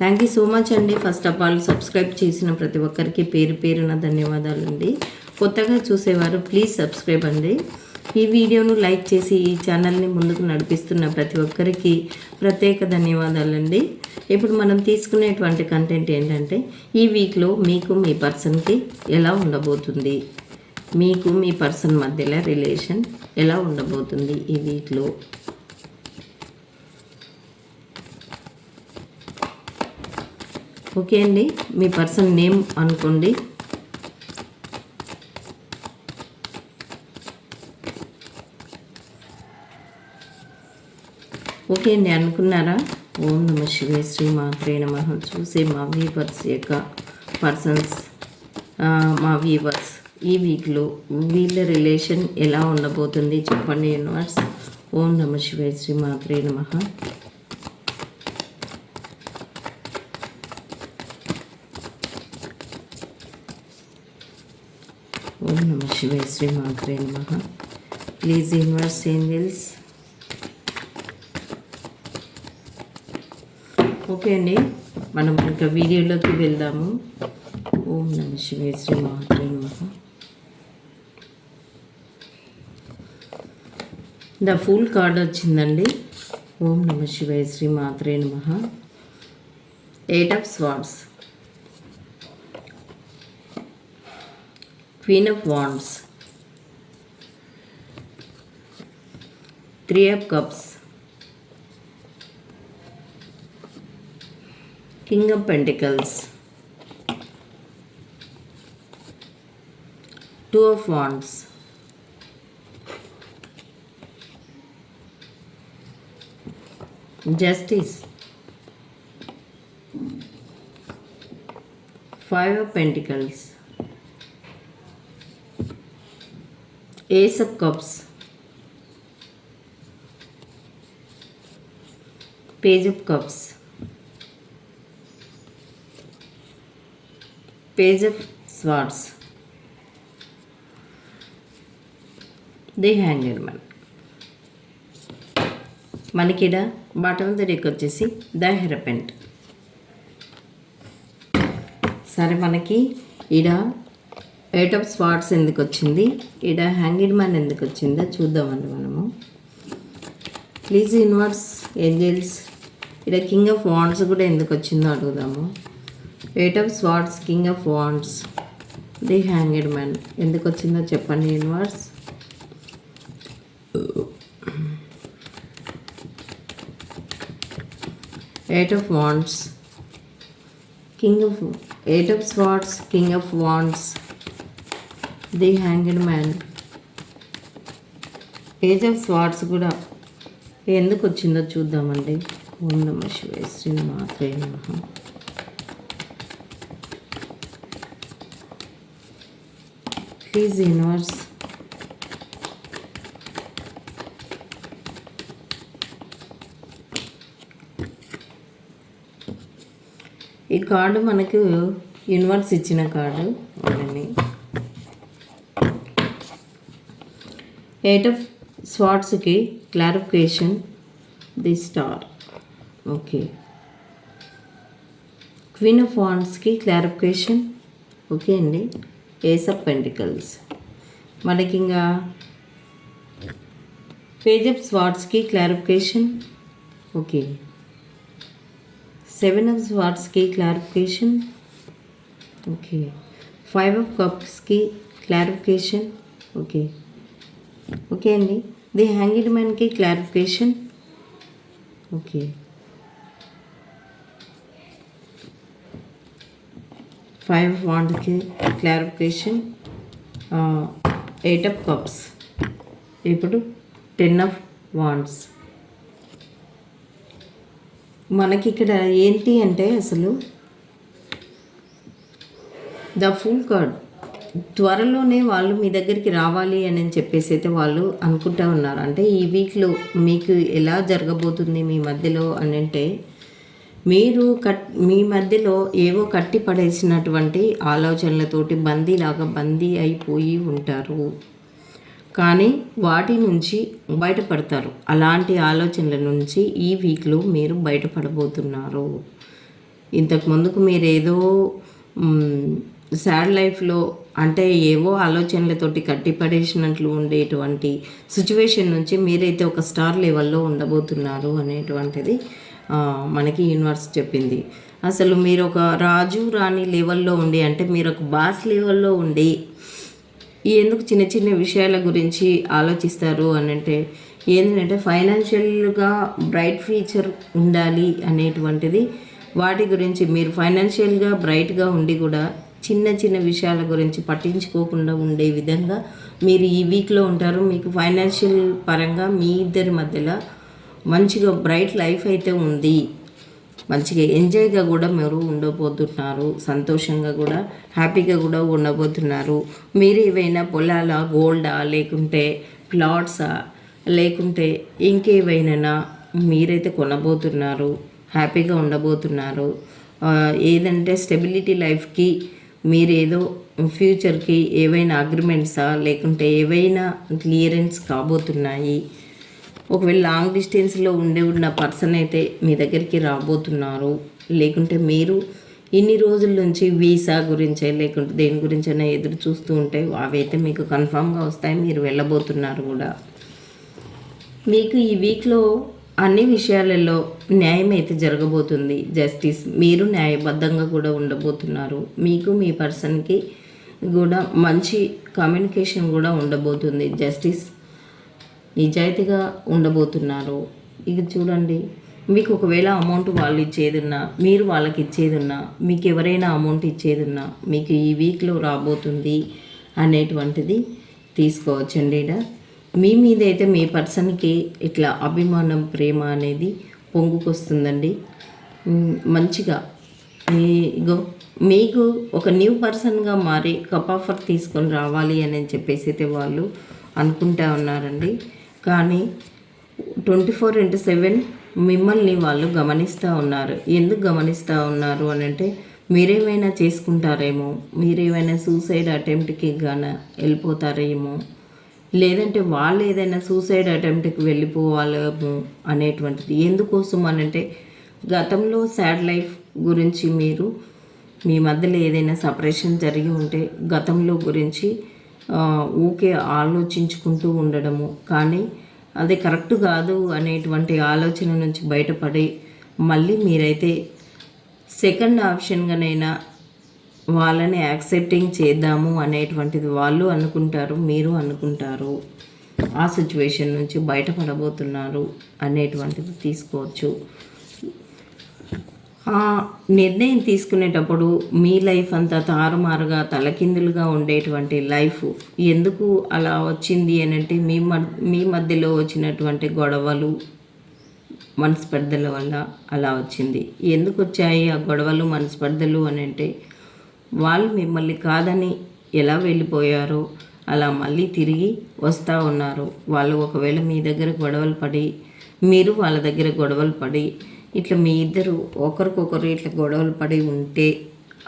Thank you so much అండి. First of all subscribe చేసిన ప్రతి ఒక్కరికి పేరు పేరున ధన్యవాదాలు అండి కొత్తగా చూసేవారు ప్లీజ్ సబ్స్క్రైబ్ అండి. ఈ వీడియోను లైక్ చేసి ఈ ఛానల్ని ముందుకు నడిపిస్తున్న ప్రతి ఒక్కరికి ప్రత్యేక ధన్యవాదాలండి. ఇప్పుడు మనం తీసుకునేటువంటి కంటెంట్ ఏంటంటే ఈ వీక్లో మీకు మీ పర్సన్కి ఎలా ఉండబోతుంది? మీకు మీ పర్సన్ మధ్యలో రిలేషన్ ఎలా ఉండబోతుంది ఈ వీక్లో ఓకే అండి. మీ పర్సన్ నేమ్ అనుకోండి. ఓకే అండి అనుకున్నారా? ఓం నమ శివే శ్రీ మాత్రే నమ. చూసే మా వీవర్స్ యొక్క పర్సన్స్ మా వీవర్స్ ఈ వీక్లో వీళ్ళ రిలేషన్ ఎలా ఉండబోతుంది చెప్పండి యూనివర్స్. ఓం నమ శివే శ్రీ మాత్రే నమ. శివే శ్రీ మాత్రే నమ ప్లీజ్ ఇన్వర్స్ ఏంజల్స్ ఓకే అండి మనం ఇంకా వీడియోలోకి వెళ్దాము. ఓం నమ శివే శ్రీ మాత్రే నమ. ద ఫుల్ కార్డ్ వచ్చిందండి. ఓం నమ శివాయ శ్రీ మాత్రే నమ. Eight of swords Queen of Wands, Three of Cups, King of Pentacles, Two of Wands, Justice, Five of Pentacles, Ace of Cups, Page of Cups, Page of Swords, the hanger man మనకి ఇక్కడ bottom the deck వచ్చేసి the hierophant సరే మనకి ఈడ eight of swords ఎందుకు వచ్చింది? ఈడ hanged man ఎందుకు వచ్చిందో చూద్దామండి మనము. ప్లీజ్ ఇన్వర్స్ ఏంజల్స్ ఈడ కింగ్ ఆఫ్ వాండ్స్ కూడా ఎందుకు వచ్చిందో అడుగుదాము. Eight of swords king of wands the hanged man ఎందుకు వచ్చిందో చెప్పండి universe eight of wands king of eight of swords king of wands the hanged man. Page of swords కూడా ఎందుకు వచ్చిందో చూద్దామండి. ఓం నమ శ్రీ మాత్రే నమ. ప్లీజ్ యూనివర్స్ ఈ కార్డు మనకు యూనివర్స్ ఇచ్చిన కార్డు. వాళ్ళని eight of స్వాట్స్కి clarification the star okay queen of వాండ్స్కి clarification okay అండి. ఏస్ ఆఫ్ పెంటికల్స్ మనకి ఇంకా పేజ్ ఆఫ్ స్వాట్స్కి క్లారిఫికేషన్ ఓకే సెవెన్ ఆఫ్ స్వాట్స్కి క్లారిఫికేషన్ ఓకే ఫైవ్ ఆఫ్ కప్స్కి క్లారిఫికేషన్ ఓకే ఓకే అండి ది హ్యాంగిడ్ మ్యాన్కి క్లారిఫికేషన్ ఓకే ఫైవ్ వాండ్కి clarification eight of cups ఇప్పుడు టెన్ ఆఫ్ వాండ్స్ మనకి ఇక్కడ ఏంటి అంటే అసలు ద ఫుల్ కార్డ్ త్వరలోనే వాళ్ళు మీ దగ్గరికి రావాలి అని చెప్పేసి అయితే వాళ్ళు అనుకుంటా ఉన్నారు. అంటే ఈ వీక్లో మీకు ఎలా జరగబోతుంది మీ మధ్యలో అని అంటే మీరు కట్ మీ మధ్యలో ఏవో కట్టి పడేసినటువంటి ఆలోచనలతోటి బందీలాగా బందీ అయిపోయి ఉంటారు. కానీ వాటి నుంచి బయటపడతారు. అలాంటి ఆలోచనల నుంచి ఈ వీక్లో మీరు బయటపడబోతున్నారు. ఇంతకు ముందుకు మీరు ఏదో శాడ్ లైఫ్లో అంటే ఏవో ఆలోచనలతోటి కట్టిపడేసినట్లు ఉండేటువంటి సిచ్యువేషన్ నుంచి మీరైతే ఒక స్టార్ లెవెల్లో ఉండబోతున్నారు అనేటువంటిది మనకి యూనివర్స్ చెప్పింది. అసలు మీరు ఒక రాజు రాణి లెవెల్లో ఉండి అంటే మీరు ఒక బాస్ లెవెల్లో ఉండి ఎందుకు చిన్న చిన్న విషయాల గురించి ఆలోచిస్తారు అని అంటే ఏంటంటే ఫైనాన్షియల్గా బ్రైట్ ఫ్యూచర్ ఉండాలి అనేటువంటిది వాటి గురించి మీరు ఫైనాన్షియల్గా బ్రైట్గా ఉండి కూడా చిన్న చిన్న విషయాల గురించి పట్టించుకోకుండా ఉండే విధంగా మీరు ఈ వీక్లో ఉంటారు. మీకు ఫైనాన్షియల్ పరంగా మీ ఇద్దరి మధ్యలో మంచిగా బ్రైట్ లైఫ్ అయితే ఉంది. మంచిగా ఎంజాయ్గా కూడా మీరు ఉండబోతున్నారు. సంతోషంగా కూడా హ్యాపీగా కూడా ఉండబోతున్నారు. మీరు ఏవైనా పొలాల గోల్డా లేకుంటే ప్లాట్సా లేకుంటే ఇంకేవైనా మీరైతే కొనబోతున్నారు హ్యాపీగా ఉండబోతున్నారు. ఏదంటే స్టెబిలిటీ లైఫ్కి మీరేదో ఫ్యూచర్కి ఏవైనా అగ్రిమెంట్సా లేకుంటే ఏవైనా క్లియరెన్స్ కాబోతున్నాయి. ఒకవేళ లాంగ్ డిస్టెన్స్లో ఉండే ఉన్న పర్సన్ అయితే మీ దగ్గరికి రాబోతున్నారు. లేకుంటే మీరు ఇన్ని రోజుల నుంచి వీసా గురించే లేకుంటే దేని గురించైనా ఎదురు చూస్తూ ఉంటే అవైతే మీకు కన్ఫామ్గా వస్తాయి మీరు వెళ్ళబోతున్నారు కూడా. మీకు ఈ వీక్లో అన్ని విషయాలలో న్యాయం అయితే జరగబోతుంది. జస్టిస్ మీరు న్యాయబద్ధంగా కూడా ఉండబోతున్నారు. మీకు మీ పర్సన్కి కూడా మంచి కమ్యూనికేషన్ కూడా ఉండబోతుంది. జస్టిస్ నిజాయితీగా ఉండబోతున్నారు. ఇక చూడండి మీకు ఒకవేళ అమౌంట్ వాళ్ళు ఇచ్చేదున్నా మీరు వాళ్ళకి ఇచ్చేదున్నా మీకు ఎవరైనా అమౌంట్ ఇచ్చేదున్నా మీకు ఈ వీక్లో రాబోతుంది అనేటువంటిది తీసుకోవచ్చండి. మీ మీద అయితే మీ పర్సన్కి ఇట్లా అభిమానం ప్రేమ అనేది పొంగుకొస్తుందండి. మంచిగా. ఇగో మీకు ఒక న్యూ పర్సన్గా మారి కప్ ఆఫర్ తీసుకొని రావాలి అని చెప్పేసి అయితే వాళ్ళు అనుకుంటా ఉన్నారండి. కానీ ట్వంటీ ఫోర్ ఇంటూ సెవెన్ మిమ్మల్ని వాళ్ళు గమనిస్తూ ఉన్నారు. ఎందుకు గమనిస్తూ ఉన్నారు అని అంటే మీరేమైనా చేసుకుంటారేమో మీరేమైనా సూసైడ్ అటెంప్ట్కి గాన వెళ్ళిపోతారేమో లేదంటే వాళ్ళు ఏదైనా సూసైడ్ అటెంప్ట్కి వెళ్ళిపోవాలేమో అనేటువంటిది. ఎందుకోసం అని అంటే గతంలో శాడ్ లైఫ్ గురించి మీరు మీ మధ్యలో ఏదైనా సపరేషన్ జరిగి ఉంటే గతంలో గురించి ఊకే ఆలోచించుకుంటూ ఉండడము. కానీ అది కరెక్ట్ కాదు అనేటువంటి ఆలోచన నుంచి బయటపడి మళ్ళీ మీరైతే సెకండ్ ఆప్షన్గానైనా వాళ్ళని యాక్సెప్టింగ్ చేద్దాము అనేటువంటిది వాళ్ళు అనుకుంటారు మీరు అనుకుంటారు. ఆ సిచ్యువేషన్ నుంచి బయటపడబోతున్నారు అనేటువంటిది తీసుకోవచ్చు. ఆ నిర్ణయం తీసుకునేటప్పుడు మీ లైఫ్ అంతా తారుమారుగా తలకిందులుగా ఉండేటువంటి లైఫ్ ఎందుకు అలా వచ్చింది అని అంటే మీ మ- మీ మధ్యలో వచ్చినటువంటి గొడవలు మనస్పర్ధల వల్ల అలా వచ్చింది. ఎందుకు వచ్చాయి ఆ గొడవలు మనస్పర్ధలు అని అంటే వాళ్ళు మిమ్మల్ని కాదని ఎలా వెళ్ళిపోయారో? అలా మళ్ళీ తిరిగి వస్తూ ఉన్నారు. వాళ్ళు ఒకవేళ మీ దగ్గర గొడవలు పడి మీరు వాళ్ళ దగ్గర గొడవలు పడి ఇట్లా మీ ఇద్దరు ఒకరికొకరు ఇట్లా గొడవలు పడి ఉంటే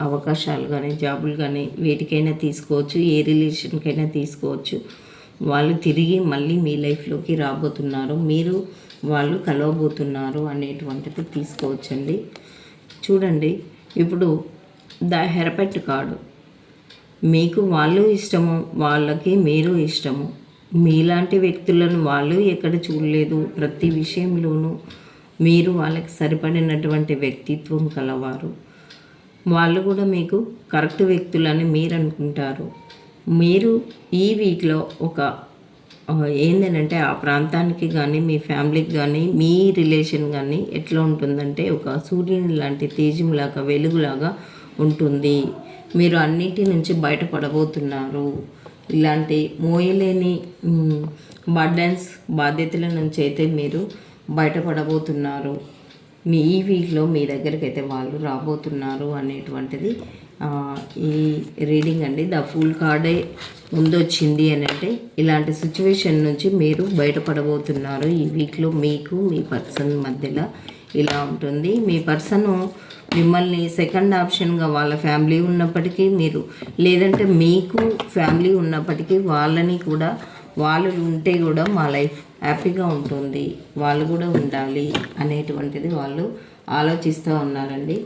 అవకాశాలు కానీ జాబులు కానీ వేటికైనా తీసుకోవచ్చు ఏ రిలేషన్కైనా తీసుకోవచ్చు. వాళ్ళు తిరిగి మళ్ళీ మీ లైఫ్లోకి రాబోతున్నారు. మీరు వాళ్ళు కలవబోతున్నారు అనేటువంటిది తీసుకోవచ్చండి. చూడండి. ఇప్పుడు ద హెరపెట్ కార్డు మీకు వాళ్ళు ఇష్టము వాళ్ళకి మీరు ఇష్టము. మీలాంటి వ్యక్తులను వాళ్ళు ఎక్కడ చూడలేదు. ప్రతి విషయంలోనూ మీరు వాళ్ళకి సరిపడినటువంటి వ్యక్తిత్వం కలవారు. వాళ్ళు కూడా మీకు కరెక్ట్ వ్యక్తులని మీరు అనుకుంటారు. మీరు ఈ వీక్లో ఒక ఏంటంటే ఏందనంటే ఆ ప్రాంతానికి కానీ మీ ఫ్యామిలీకి కానీ మీ రిలేషన్ కానీ ఎట్లా ఉంటుందంటే ఒక సూర్యుని లాంటి తేజంలాగా వెలుగులాగా ఉంటుంది. మీరు అన్నిటి నుంచి బయటపడబోతున్నారు. ఇలాంటి మోయలేని బర్డెన్స్ బాధ్యతల నుంచి అయితే మీరు బయటపడబోతున్నారు. మీ ఈ వీక్లో మీ దగ్గరికి అయితే వాళ్ళు రాబోతున్నారు అనేటువంటిది ఈ రీడింగ్ అండి. ద ఫుల్ కార్డే ముందొచ్చింది అని అంటే ఇలాంటి సిచ్యువేషన్ నుంచి మీరు బయటపడబోతున్నారు ఈ వీక్లో మీకు మీ పర్సన్ మధ్యలో ఇలా ఉంటుంది. మీ పర్సను మిమ్మల్ని సెకండ్ ఆప్షన్గా వాళ్ళ ఫ్యామిలీ ఉన్నప్పటికీ మీరు లేదంటే మీకు ఫ్యామిలీ ఉన్నప్పటికీ వాళ్ళని కూడా వాళ్ళు ఉంటే కూడా మా లైఫ్ హ్యాపీగా ఉంటుంది. వాళ్ళు కూడా ఉండాలి అనేటువంటిది వాళ్ళు ఆలోచిస్తూ ఉన్నారండి.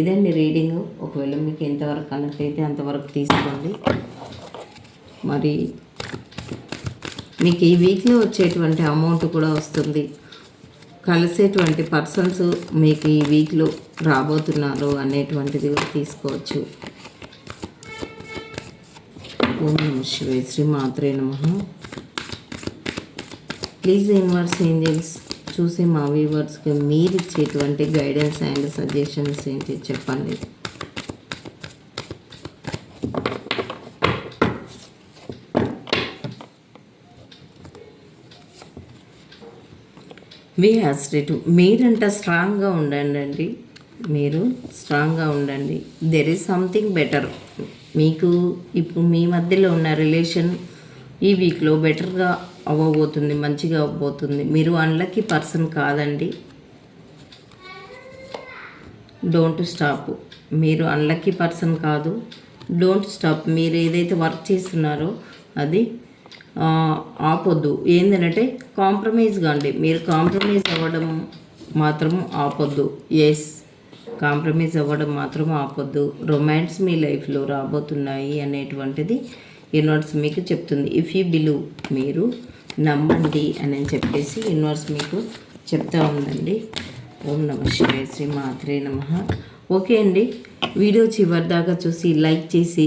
ఇదండి రీడింగ్. ఒకవేళ మీకు ఎంతవరకు కనెక్ట్ అయితే అంతవరకు తీసుకోండి. మరి మీకు ఈ వీక్లో వచ్చేటువంటి అమౌంట్ కూడా వస్తుంది. కలిసేటువంటి పర్సన్స్ మీకు ఈ వీక్లో రాబోతున్నారు అనేటువంటిది కూడా తీసుకోవచ్చు. ఓం నమ శివే శ్రీ మాత్రే నమ. ప్లీజ్ ఇన్వర్స్ ఏంజల్స్ చూసి మా వ్యూవర్స్కి మీరు ఇచ్చేటువంటి గైడెన్స్ అండ్ సజెషన్స్ ఏంటి చెప్పండి. వి టు మీరంట స్ట్రాంగ్గా ఉండండి అండి. మీరు స్ట్రాంగ్గా ఉండండి. దెర్ ఈజ్ సంథింగ్ బెటర్ మీకు ఇప్పుడు మీ మధ్యలో ఉన్న రిలేషన్ ఈ వీక్లో బెటర్గా అవ్వబోతుంది మంచిగా అవ్వబోతుంది. మీరు అన్లక్కీ పర్సన్ కాదండి. డోంట్ స్టాప్ మీరు అన్లక్కీ పర్సన్ కాదు. డోంట్ స్టాప్ మీరు ఏదైతే వర్క్ చేస్తున్నారో అది ఆపొద్దు. ఏంటంటే కాంప్రమైజ్ కాండి. మీరు కాంప్రమైజ్ అవ్వడం మాత్రం ఆపొద్దు. ఎస్ కాంప్రమైజ్ అవ్వడం మాత్రం ఆపొద్దు. రొమాన్స్ మీ లైఫ్లో రాబోతున్నాయి అనేటువంటిది యూనివర్స్ మీకు చెప్తుంది. ఇఫ్ యూ బిలీవ్ మీరు నమ్మండి అని చెప్పేసి యూనివర్స్ మీకు చెప్తా ఉందండి. ఓం నమ శివాయ శ్రీ మాత్రే నమ. ఓకే అండి. వీడియో చివరి దాకా చూసి లైక్ చేసి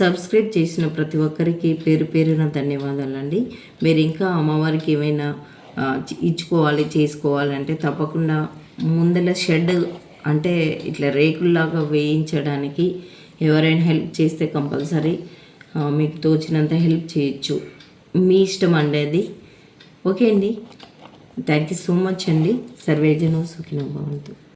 సబ్స్క్రైబ్ చేసిన ప్రతి ఒక్కరికి పేరు పేరున ధన్యవాదాలండి. మీరు ఇంకా అమ్మవారికి ఏమైనా ఇచ్చుకోవాలి చేసుకోవాలంటే తప్పకుండా ముందల షెడ్ అంటే ఇట్లా రేకుల్లాగా వేయించడానికి ఎవరైనా హెల్ప్ చేస్తే కంపల్సరీ మీకు తోచినంత హెల్ప్ చేయొచ్చు. మీ ఇష్టం అండి అది. ఓకే అండి. థ్యాంక్ యూ సో మచ్ అండి. సర్వేజను సుఖినో భవంతు.